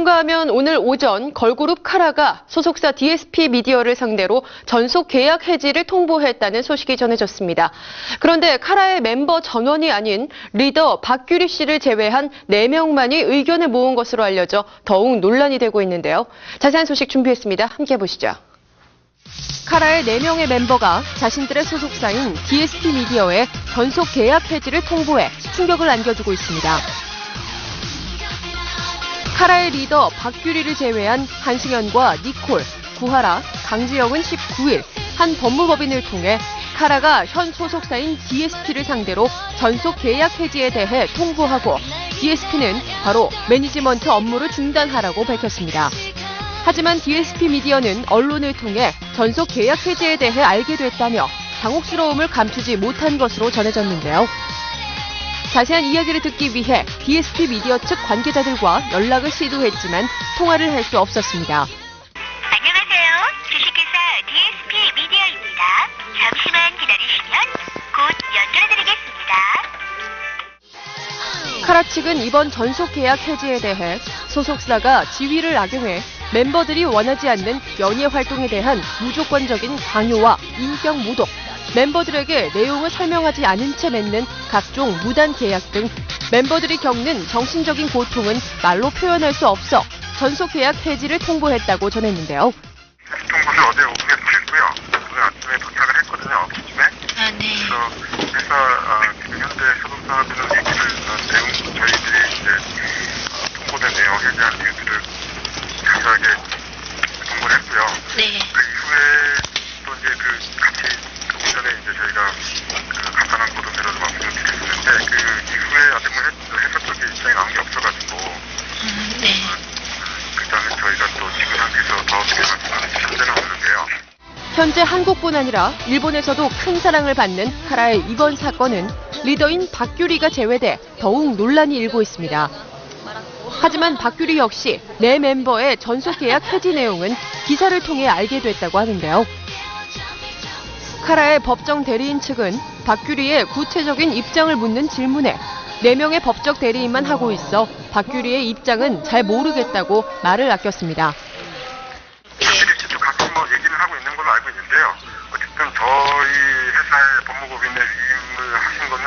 그런가 하면 오늘 오전 걸그룹 카라가 소속사 DSP 미디어를 상대로 전속 계약 해지를 통보했다는 소식이 전해졌습니다. 그런데 카라의 멤버 전원이 아닌 리더 박규리 씨를 제외한 4명만이 의견을 모은 것으로 알려져 더욱 논란이 되고 있는데요. 자세한 소식 준비했습니다. 함께 보시죠. 카라의 4명의 멤버가 자신들의 소속사인 DSP 미디어에 전속 계약 해지를 통보해 충격을 안겨주고 있습니다. 카라의 리더 박규리를 제외한 한승현과 니콜, 구하라, 강지영은 19일 한 법무법인을 통해 카라가 현 소속사인 DSP를 상대로 전속 계약 해지에 대해 통보하고 DSP는 바로 매니지먼트 업무를 중단하라고 밝혔습니다. 하지만 DSP 미디어는 언론을 통해 전속 계약 해지에 대해 알게 됐다며 당혹스러움을 감추지 못한 것으로 전해졌는데요. 자세한 이야기를 듣기 위해 DSP 미디어 측 관계자들과 연락을 시도했지만 통화를 할 수 없었습니다. 안녕하세요. 주식회사 DSP 미디어입니다. 잠시만 기다리시면 곧 연결해드리겠습니다. 카라 측은 이번 전속 계약 해지에 대해 소속사가 지위를 악용해 멤버들이 원하지 않는 연예 활동에 대한 무조건적인 강요와 인격 모독, 멤버들에게 내용을 설명하지 않은 채 맺는 각종 무단 계약 등 멤버들이 겪는 정신적인 고통은 말로 표현할 수 없어 전속 계약 해지를 통보했다고 전했는데요. 통보를 어제 오후에 보냈고요. 오늘 아침에 도착을 했거든요. 아침에. 아, 네. 그래서 회사 어, 지금 현재 소속사하고는 얘기를 어, 내용 저희들이 이제 어, 통보된 내용 자세하게 통보를 했고요. 네. 그 이후에 또 이제 그 같이 조금 전에 이제 저희가 그 간단한 보도 내로도 말씀을 드렸는데 그 이후에 아직 뭐 회- 회사 쪽에 입장이 나온 게 없어가지고 음, 네. 그다음에 저희가 또 지금 상태에서 더 어떻게 말씀드릴 현재는 없는데요. 현재 한국뿐 아니라 일본에서도 큰 사랑을 받는 카라의 이번 사건은 리더인 박규리가 제외돼 더욱 논란이 일고 있습니다. 하지만 박규리 역시 내 멤버의 전속 계약 해지 내용은 기사를 통해 알게 됐다고 하는데요. 카라의 법정 대리인 측은 박규리의 구체적인 입장을 묻는 질문에 4명의 법적 대리인만 하고 있어 박규리의 입장은 잘 모르겠다고 말을 아꼈습니다. 자기들이 직접 같이 뭐 얘기는 하고 있는 걸로 알고 있는데요. 어쨌든 저희 회사의 법무법인에 위임을 하신 거는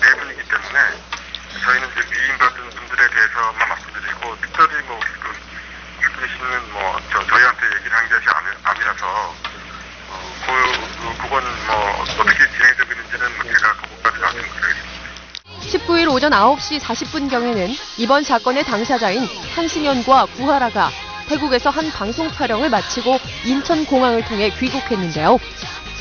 네 분이기 때문에 저희는 이제 위임받은 분들에 대해서만 말씀드리고 특별히 뭐 저, 저희한테 얘기를 한 것이 아니, 아니라서 어, 그, 그, 그건 뭐 어떻게 진행되고 있는지는 뭐 제가 그것까지 말씀드리겠습니다. 19일 오전 9시 40분경에는 이번 사건의 당사자인 한승연과 구하라가 태국에서 한 방송 촬영을 마치고 인천공항을 통해 귀국했는데요.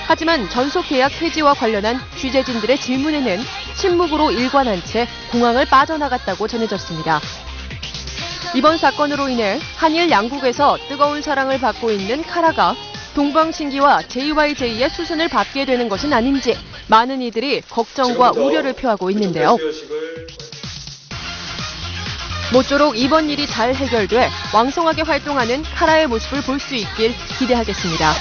하지만 전속 계약 해지와 관련한 취재진들의 질문에는 침묵으로 일관한 채 공항을 빠져나갔다고 전해졌습니다. 이번 사건으로 인해 한일 양국에서 뜨거운 사랑을 받고 있는 카라가 동방신기와 JYJ의 수순을 밟게 되는 것은 아닌지 많은 이들이 걱정과 우려를 표하고 있는데요. 모쪼록 이번 일이 잘 해결돼 왕성하게 활동하는 카라의 모습을 볼 수 있길 기대하겠습니다.